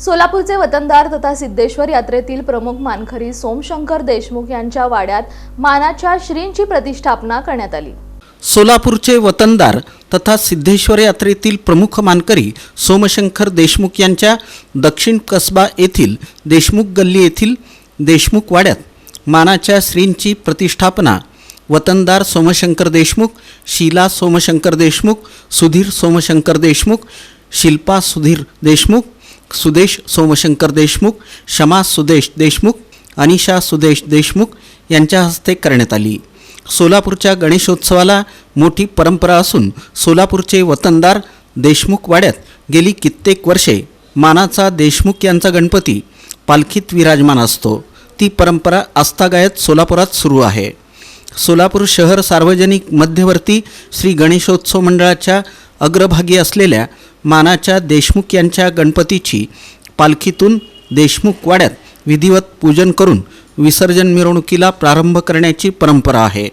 सोलापूरचे वतनदार तथा सिद्धेश्वर यात्रेतील प्रमुख मानखरी सोमशंकर देशमुख यांच्या वाड्यात मानाच्या श्रींची प्रतिष्ठापना करण्यात आली. सोलापूरचे वतनदार तथा सिद्धेश्वर यात्रेतील प्रमुख मानकरी सोमशंकर देशमुख यांच्या दक्षिण कसबा येथील देशमुख गल्ली येथील देशमुख वाड्यात मानाच्या श्रींची प्रतिष्ठापना. वतनदार सोमशंकर देशमुख शीला सोमशंकर देशमुख सुधीर सोमशंकर देशमुख शिल्पा सुधीर देशमुख सुदेश सोमशंकर देशमुख शमा सुदेश देशमुख अनिशा सुदेश देशमुख यांच्या हस्ते करण्यात आली. सोलापूरच्या गणेशोत्सवाला मोठी परंपरा असून सोलापूरचे वतनदार देशमुख वाड्यात गेली कित्येक वर्षे मानाचा देशमुख यांचा गणपती पालखीत विराजमान असतो. ती परंपरा आस्थागायत सोलापुरात सुरू आहे. सोलापूर शहर सार्वजनिक मध्यवर्ती श्री गणेशोत्सव मंडळाच्या अग्रभागी असलेल्या मानाच्या देशमुख यांच्या गणपतीची पालखीतून देशमुख वाड्यात विधिवत पूजन करून विसर्जन मिरवणुकीला प्रारंभ करण्याची परंपरा आहे.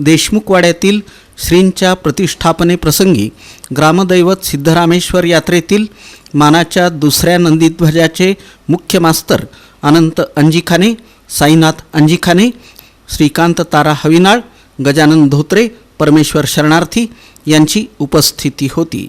देशमुख वाड्यातील श्रींच्या प्रतिष्ठापनेप्रसंगी ग्रामदैवत सिद्धरामेश्वर यात्रेतील मानाच्या दुसऱ्या नंदीध्वजाचे मुख्य मास्तर अनंत अंजिखाने साईनाथ अंजिखाने श्रीकांत तारा हविनाळ गजानन धोत्रे परमेश्वर शरणार्थी यांची उपस्थिती होती.